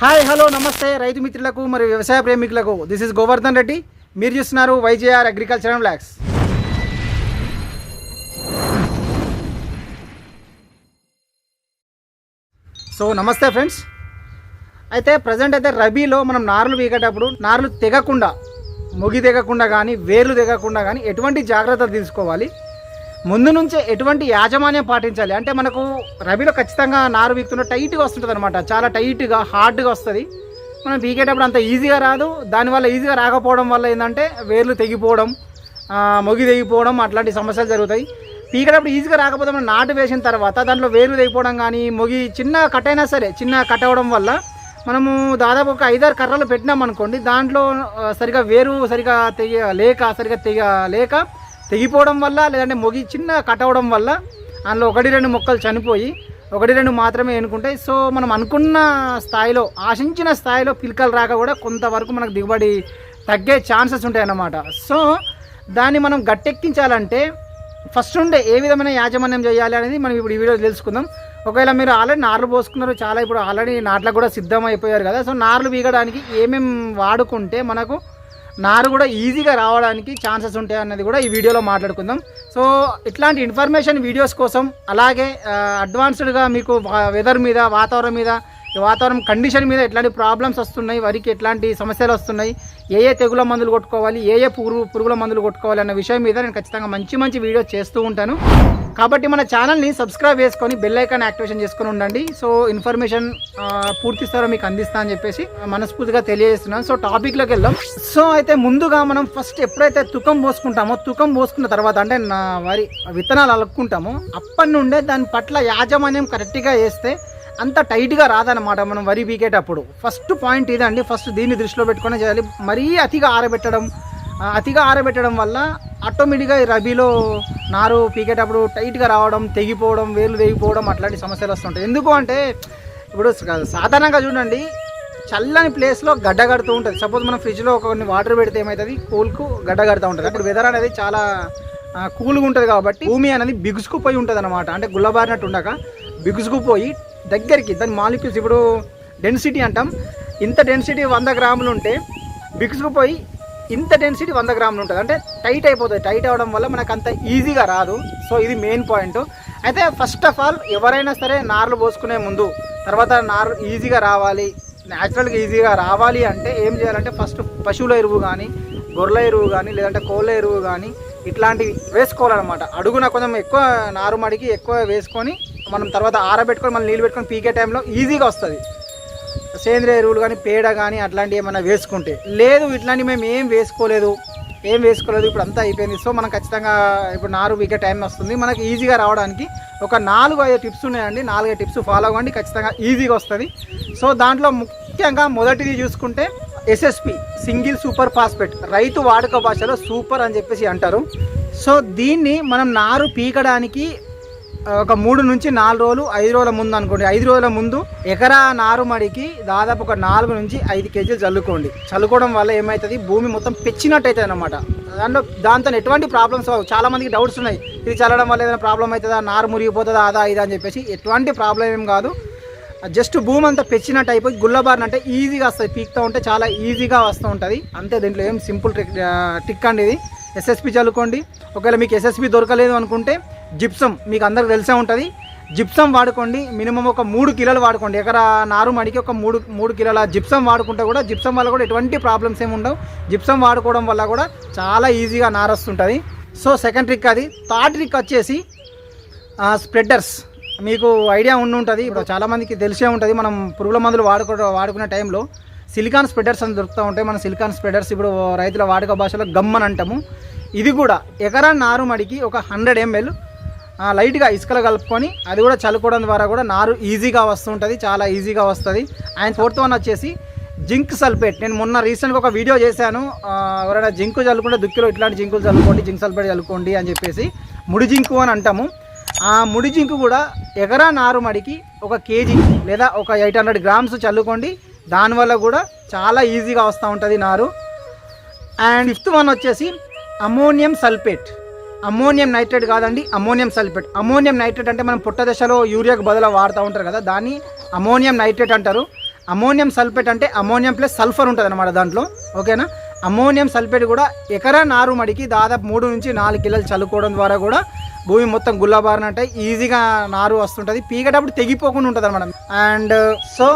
Hi hello నమస్తే రైతు మిత్రులకు మరియు వ్యవసాయ ప్రేమికులకు. This is Govardhan Reddy. మీరు చూస్తున్నారు YJR agriculture and vlogs so నమస్తే ఫ్రెండ్స్ అయితే ప్రజెంట్ అయితే రబీలో మనం నారులు వీగేటప్పుడు నారులు తెగకుండా మొగి తెగకుండా కానీ వేర్లు తెగకుండా కానీ ఎటువంటి జాగ్రత్తలు తీసుకోవాలి? ముందు నుంచే ఎటువంటి యాజమాన్యం పాటించాలి. అంటే మనకు రబీలో ఖచ్చితంగా నారు వీక్తున్న టైట్గా వస్తుంటుంది అనమాట చాలా టైట్గా హార్డ్గా వస్తుంది. మనం పీకేటప్పుడు అంత ఈజీగా రాదు. దానివల్ల ఈజీగా రాకపోవడం వల్ల ఏంటంటే వేర్లు తెగిపోవడం మొగి తెగిపోవడం అట్లాంటి సమస్యలు జరుగుతాయి. పీకేటప్పుడు ఈజీగా రాకపోతే మనం నాటు వేసిన తర్వాత దాంట్లో వేర్లు తెగిపోవడం కానీ మొగి చిన్న కట్ అయినా సరే చిన్న కట్ అవ్వడం వల్ల మనము దాదాపు ఒక ఐదారు కర్రలు పెట్టినాం అనుకోండి దాంట్లో సరిగా వేరు సరిగా తెగ లేక సరిగా తెగ లేక తెగిపోవడం వల్ల లేదంటే మొగి చిన్న కట్ అవ్వడం వల్ల అందులో ఒకటి రెండు మొక్కలు చనిపోయి ఒకటి రెండు మాత్రమే ఎన్నుకుంటాయి. సో మనం అనుకున్న స్థాయిలో ఆశించిన స్థాయిలో పిలకలు రాక కూడా కొంతవరకు మనకు దిగుబడి తగ్గే ఛాన్సెస్ ఉంటాయి అన్నమాట సో దాన్ని మనం గట్టెక్కించాలంటే ఫస్ట్ ఉండే ఏ విధమైన యాజమాన్యం చేయాలి అనేది మనం ఇప్పుడు ఈ వీడియో తెలుసుకుందాం. ఒకవేళ మీరు ఆల్రెడీ నార్లు పోసుకున్నారు చాలా ఇప్పుడు ఆల్రెడీ నాట్లకు కూడా సిద్ధం అయిపోయారు కదా. సో నార్లు వీగడానికి ఏమేమి వాడుకుంటే మనకు నారు కూడా ఈజీగా రావడానికి ఛాన్సెస్ ఉంటాయి అన్నది కూడా ఈ వీడియోలో మాట్లాడుకుందాం. సో ఇట్లాంటి ఇన్ఫర్మేషన్ వీడియోస్ కోసం అలాగే అడ్వాన్స్డ్గా మీకు వెదర్ మీద వాతావరణం మీద వాతావరణం కండిషన్ మీద ఎట్లాంటి ప్రాబ్లమ్స్ వస్తున్నాయి వరికి ఎట్లాంటి సమస్యలు వస్తున్నాయి ఏ ఏ తెగుల మందులు కొట్టుకోవాలి ఏ ఏ పురుగు పురుగుల మందులు కొట్టుకోవాలి అన్న విషయం మీద నేను ఖచ్చితంగా మంచి మంచి వీడియోస్ చేస్తూ ఉంటాను. కాబట్టి మన ఛానల్ని సబ్స్క్రైబ్ చేసుకొని బెల్ ఐకాన్ యాక్టివేషన్ చేసుకొని ఉండండి. సో ఇన్ఫర్మేషన్ పూర్తి స్థాయిలో మీకు అందిస్తా అని చెప్పేసి మనస్ఫూర్తిగా తెలియజేస్తున్నాను. సో టాపిక్లోకి వెళ్దాం. సో అయితే ముందుగా మనం ఫస్ట్ ఎప్పుడైతే తుకం పోసుకుంటామో తుకం పోసుకున్న తర్వాత అంటే నా వరి విత్తనాలు అలుక్కుంటామో అప్పటి నుండే దాని పట్ల యాజమాన్యం కరెక్ట్గా వేస్తే అంత టైట్గా రాదనమాట మనం వరి పీకేటప్పుడు. ఫస్ట్ పాయింట్ ఇదండి. ఫస్ట్ దీన్ని దృష్టిలో పెట్టుకునే చేయాలి. మరీ అతిగా ఆరబెట్టడం అతిగా ఆరబెట్టడం వల్ల ఆటోమేటిక్గా ఈ రబీలో నారు పీకేటప్పుడు టైట్గా రావడం తెగిపోవడం వేలు తెగిపోవడం అట్లాంటి సమస్యలు వస్తుంటాయి. ఎందుకు అంటే ఇప్పుడు సాధారణంగా చూడండి చల్లని ప్లేస్లో గడ్డ కడుతూ ఉంటుంది. సపోజ్ మనం ఫ్రిడ్జ్లో కొన్ని వాటర్ పెడితే ఏమవుతుంది కూల్కు గడ్డ కడుతూ ఉంటుంది. అప్పుడు వెదర్ అనేది చాలా కూల్గా ఉంటుంది కాబట్టి భూమి అనేది బిగుసుకుపోయి ఉంటుంది అనమాట అంటే గుల్లబారినట్టు ఉండక బిగుసుకుపోయి దగ్గరికి దాని మాలిక్యూల్స్ ఇప్పుడు డెన్సిటీ అంటాం. ఇంత డెన్సిటీ వంద గ్రాములు ఉంటే బిగుసుకుపోయి ఇంత డెన్సిటీ వంద గ్రాములు ఉంటుంది. అంటే టైట్ అయిపోతుంది. టైట్ అవ్వడం వల్ల మనకు అంత ఈజీగా రాదు. సో ఇది మెయిన్ పాయింట్. అయితే ఫస్ట్ ఆఫ్ ఆల్ ఎవరైనా సరే నార్లు పోసుకునే ముందు తర్వాత నారు ఈజీగా రావాలి న్యాచురల్గా ఈజీగా రావాలి అంటే ఏం చేయాలంటే ఫస్ట్ పశువుల ఎరువు కానీ గొర్రెల ఎరువు కానీ లేదంటే కోళ్ళ ఎరువు కానీ ఇట్లాంటివి వేసుకోవాలన్నమాట. అడుగున కొంచెం ఎక్కువ నారుమడికి ఎక్కువ వేసుకొని మనం తర్వాత ఆరబెట్టుకొని మళ్ళీ నీళ్ళు పెట్టుకొని పీకే టైంలో ఈజీగా వస్తుంది. సేంద్రియ ఎరువులు కానీ పేడ కానీ అట్లాంటివి ఏమైనా వేసుకుంటే. లేదు ఇట్లాంటివి మేము ఏం వేసుకోలేదు. ఏం వేసుకోలేదు ఇప్పుడు అంతా అయిపోయింది. సో మనం ఖచ్చితంగా ఇప్పుడు నారు వీకే టైం వస్తుంది. మనకి ఈజీగా రావడానికి ఒక నాలుగు ఐదు టిప్స్ ఉన్నాయండి. నాలుగు టిప్స్ ఫాలో అవ్వండి ఖచ్చితంగా ఈజీగా వస్తుంది. సో దాంట్లో ముఖ్యంగా మొదటిది చూసుకుంటే ఎస్ఎస్పి సింగిల్ సూపర్ ఫాస్ఫేట్. రైతు వాడుక భాషలో సూపర్ అని చెప్పేసి అంటారు. సో దీన్ని మనం నారు పీకడానికి ఒక మూడు నుంచి నాలుగు రోజులు ఐదు రోజుల ముందు అనుకోండి. ఐదు రోజుల ముందు ఎకరా నారుమడికి దాదాపు ఒక నాలుగు నుంచి ఐదు కేజీలు చల్లుకోండి. చల్లుకోవడం వల్ల ఏమవుతుంది భూమి మొత్తం పెచ్చినట్టు అవుతుంది అనమాట దాంట్లో దాంతో ఎటువంటి ప్రాబ్లమ్స్ చాలా మందికి డౌట్స్ ఉన్నాయి. ఇది చల్లడం వల్ల ఏదైనా ప్రాబ్లం అవుతుందా? నారు మురిగిపోతుందా? అదా ఇదా అని చెప్పేసి ఎటువంటి ప్రాబ్లం ఏం కాదు. జస్ట్ భూమి అంతా పెచ్చినట్టు అయిపోయి గుల్లబారినట్టే ఈజీగా వస్తుంది. పీక్తూ ఉంటే చాలా ఈజీగా వస్తూ ఉంటుంది. అంతే దీంట్లో ఏం సింపుల్ ట్రిక్ టిక్ అండి ఇది. ఎస్ఎస్పి చల్లుకోండి ఒకవేళ మీకు ఎస్ఎస్పి దొరకలేదు అనుకుంటే జిప్సం మీకు అందరికి తెలిసే ఉంటుంది. జిప్సం వాడుకోండి. మినిమం ఒక మూడు కిలోలు వాడుకోండి. ఎకరా నారు మడికి ఒక మూడు మూడు కిలోల జిప్సం వాడుకుంటే కూడా జిప్సం వల్ల కూడా ఎటువంటి ప్రాబ్లమ్స్ ఏమి ఉండవు. జిప్సం వాడుకోవడం వల్ల కూడా చాలా ఈజీగా నారొస్తుంటుంది. సో సెకండ్ ట్రిక్ అది. థర్డ్ ట్రిక్ వచ్చేసి స్ప్రెడ్డర్స్ మీకు ఐడియా ఉండి ఉంటుంది. ఇప్పుడు చాలామందికి తెలిసే ఉంటుంది. మనం పురుగుల మందులు వాడుకో వాడుకునే టైంలో సిలికాన్ స్ప్రెడర్స్ అని దొరుకుతూ ఉంటాయి. మన సిలికాన్ స్ప్రెడర్స్ ఇప్పుడు రైతుల వాడుక భాషలో గమ్ అంటాము. ఇది కూడా ఎకరా నారుమడికి ఒక హండ్రెడ్ ఎంఎల్ లైట్గా ఇసుకలు కలుపుకొని అది కూడా చల్లుకోవడం ద్వారా కూడా నారు ఈజీగా వస్తుంటుంది చాలా ఈజీగా వస్తుంది. ఆయన ఫోర్త్ వన్ వచ్చేసి జింక్ సల్ఫేట్. నేను మొన్న రీసెంట్గా ఒక వీడియో చేశాను. ఎవరైనా జింకు చల్లుకుంటే దుక్కిలో ఇట్లాంటి జింకులు చల్లుకోండి జింక్ సల్ఫేట్ చల్లుకోండి అని చెప్పేసి ముడి జింకు అని అంటాము. ఆ ముడి జింకు కూడా ఎకరా నారుమడికి ఒక కేజీ లేదా ఒక ఎయిట్ హండ్రెడ్ గ్రామ్స్ చల్లుకోండి. దానివల్ల కూడా చాలా ఈజీగా వస్తూ ఉంటుంది నారు. అండ్ ఫిఫ్త్ వన్ వచ్చేసి అమోనియం సల్ఫేట్. అమోనియం నైట్రేట్ కాదండి అమోనియం సల్ఫేట్. అమోనియం నైట్రేట్ అంటే మనం పుట్ట దశలో యూరియాకు బదులు వాడుతూ ఉంటారు కదా దాన్ని అమోనియం నైట్రేట్ అంటారు. అమోనియం సల్ఫేట్ అంటే అమోనియం ప్లస్ సల్ఫర్ ఉంటుంది అనమాట దాంట్లో ఓకేనా? అమోనియం సల్ఫేట్ కూడా ఎకరా నారు మడికి దాదాపు మూడు నుంచి నాలుగు కిలోలు చల్లుకోవడం ద్వారా కూడా భూమి మొత్తం గుల్లబారినట్టే ఈజీగా నారు వస్తుంటుంది. పీకేటప్పుడు తెగిపోకుండా ఉంటుంది అనమాట అండ్ సో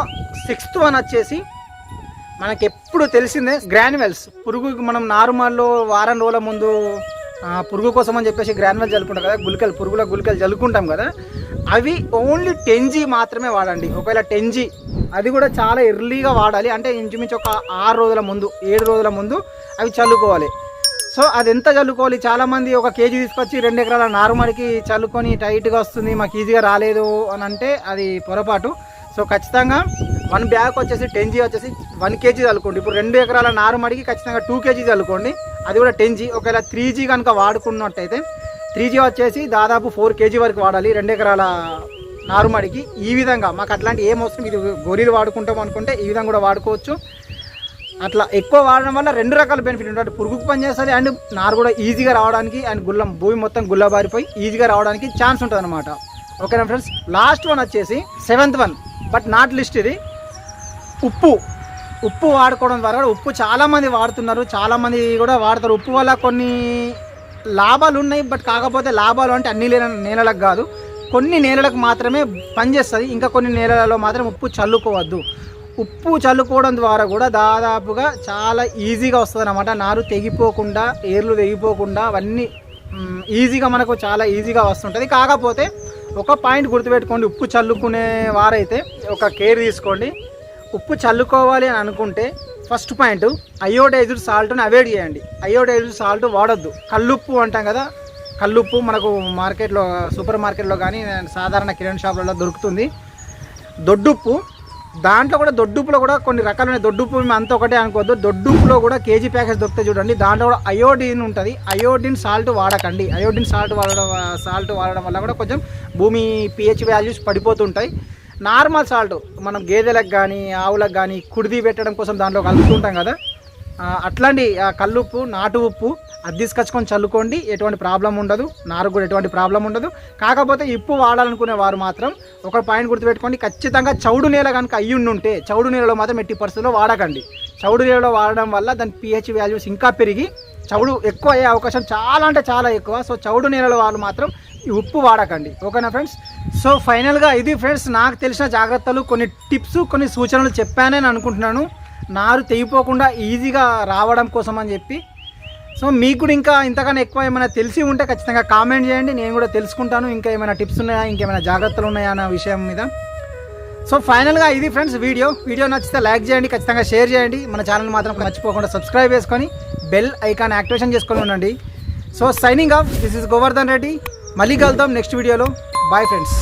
సిక్స్త్ వన్ వచ్చేసి మనకి ఎప్పుడు తెలిసిందే గ్రాన్యువల్స్ పురుగుకి మనం నారుమల్లో వారం రోజుల ముందు పురుగు కోసం అని చెప్పేసి గ్రాన్యువల్ జల్లుకుంటాం కదా గుళికలు పురుగుల గుళికలు జల్లుకుంటాం కదా అవి ఓన్లీ టెన్జీ మాత్రమే వాడండి. ఒకవేళ టెన్జీ అది కూడా చాలా ఎర్లీగా వాడాలి. అంటే ఇంచుమించు ఒక ఆరు రోజుల ముందు ఏడు రోజుల ముందు అవి చల్లుకోవాలి. సో అది ఎంత చల్లుకోవాలి? చాలామంది ఒక కేజీ తీసుకొచ్చి రెండు ఎకరాల నారుమడికి చల్లుకొని టైట్గా వస్తుంది మాకు ఈజీగా రాలేదు అని అంటే అది పొరపాటు. సో ఖచ్చితంగా వన్ బ్యాగ్ వచ్చేసి టెన్ జీ వచ్చేసి వన్ కేజీ చల్లుకోండి. ఇప్పుడు రెండు ఎకరాల నారుమడికి ఖచ్చితంగా టూ కేజీ చల్లుకోండి. అది కూడా టెన్ జీ. ఒకవేళ త్రీ జీ కనుక వాడుకున్నట్టయితే త్రీ జీ వచ్చేసి దాదాపు ఫోర్ కేజీ వరకు వాడాలి రెండు ఎకరాల నారుమడికి. ఈ విధంగా మాకు అట్లాంటి ఏం అవసరం? ఇది గోళీలు వాడుకుంటాం అనుకుంటే ఈ విధంగా కూడా వాడుకోవచ్చు. అట్లా ఎక్కువ వాడడం వల్ల రెండు రకాల బెనిఫిట్ ఉంటుంది. పురుగుకు పనిచేస్తుంది అండ్ నారు కూడా ఈజీగా రావడానికి అండ్ గుల్లం భూమి మొత్తం గుల్లబారిపోయి ఈజీగా రావడానికి ఛాన్స్ ఉంటుంది అనమాట ఓకేనా ఫ్రెండ్స్ లాస్ట్ వన్ వచ్చేసి seventh one but not least ఇది. ఉప్పు ఉప్పు వాడుకోవడం ద్వారా కూడా ఉప్పు చాలామంది వాడుతున్నారు. చాలామంది కూడా వాడతారు. ఉప్పు వల్ల కొన్ని లాభాలు ఉన్నాయి బట్ కాకపోతే లాభాలు అంటే అన్ని నేలలకు కాదు. కొన్ని నేలలకు మాత్రమే పనిచేస్తుంది. ఇంకా కొన్ని నేలలలో మాత్రం ఉప్పు చల్లుకోవద్దు. ఉప్పు చల్లుకోవడం ద్వారా కూడా దాదాపుగా చాలా ఈజీగా వస్తుంది అనమాట నారు తెగిపోకుండా ఏర్లు తెగిపోకుండా అవన్నీ ఈజీగా మనకు చాలా ఈజీగా వస్తుంటుంది. కాకపోతే ఒక పాయింట్ గుర్తుపెట్టుకోండి ఉప్పు చల్లుకునే వారైతే ఒక కేర్ తీసుకోండి. ఉప్పు చల్లుకోవాలి అని అనుకుంటే ఫస్ట్ పాయింట్ అయోడైజ్డ్ సాల్ట్ని అవాయిడ్ చేయండి. అయోడైజ్డ్ సాల్ట్ వాడొద్దు. కల్లుప్పు అంటాం కదా కల్లుప్పు మనకు మార్కెట్లో సూపర్ మార్కెట్లో కానీ సాధారణ కిరాణా షాపులలో దొరుకుతుంది. దొడ్డుప్పు దాంట్లో కూడా దొడ్డుప్పులో కూడా కొన్ని రకాలైన దొడ్డుప్పు మేము అంత ఒకటే అనుకోవద్దు. దొడ్డుప్పులో కూడా కేజీ ప్యాకెట్స్ దొరుకుతాయి చూడండి. దాంట్లో కూడా అయోడిన్ ఉంటుంది. అయోడిన్ సాల్ట్ వాడకండి. అయోడిన్ సాల్ట్ వాడడం సాల్ట్ వాడడం వల్ల కూడా కొంచెం భూమి పిహెచ్ వాల్యూస్ పడిపోతుంటాయి. నార్మల్ సాల్ట్ మనం గేదెలకు కానీ ఆవులకు కానీ కుడిది పెట్టడం కోసం దాంట్లో కలుపుతుంటాం కదా. అట్లాంటి కల్లుప్పు నాటు ఉప్పు అది తీసుకొచ్చుకొని చల్లుకోండి ఎటువంటి ప్రాబ్లం ఉండదు. నారు కూడా ఎటువంటి ప్రాబ్లం ఉండదు. కాకపోతే ఉప్పు వాడాలనుకునే వారు మాత్రం ఒక పాయింట్ గుర్తుపెట్టుకోండి. ఖచ్చితంగా చౌడు నేల కనుక అయ్యుండుంటే ఉంటే చౌడు నేలలో మాత్రం ఎట్టి పరిస్థితుల్లో వాడకండి. చౌడు నేలలో వాడడం వల్ల దాని పిహెచ్ వాల్యూస్ ఇంకా పెరిగి చౌడు ఎక్కువ అయ్యే అవకాశం చాలా అంటే చాలా ఎక్కువ. సో చౌడు నేలలో వాళ్ళు మాత్రం ఈ ఉప్పు వాడకండి. ఓకేనా ఫ్రెండ్స్ సో ఫైనల్గా ఇది ఫ్రెండ్స్ నాకు తెలిసిన జాగ్రత్తలు కొన్ని టిప్స్ కొన్ని సూచనలు చెప్పానని అనుకుంటున్నాను. నారు తెగిపోకుండా ఈజీగా రావడం కోసం అని చెప్పి సో మీకు కూడా ఇంకా ఇంతకన్నా ఎక్కువ ఏమైనా తెలిసి ఉంటే ఖచ్చితంగా కామెంట్ చేయండి. నేను కూడా తెలుసుకుంటాను. ఇంకా ఏమైనా టిప్స్ ఉన్నాయా? ఇంకేమైనా జాగ్రత్తలు ఉన్నాయా అన్న విషయం మీద. సో ఫైనల్గా ఇది ఫ్రెండ్స్ వీడియో. వీడియో నచ్చితే లైక్ చేయండి. ఖచ్చితంగా షేర్ చేయండి. మన ఛానల్ మాత్రం మర్చిపోకుండా సబ్స్క్రైబ్ చేసుకొని బెల్ ఐకాన్ యాక్టివేషన్ చేసుకొని ఉండండి. So signing off. This is Govardhan Reddy. మళ్ళీ కలుద్దాం నెక్స్ట్ వీడియోలో. Bye friends.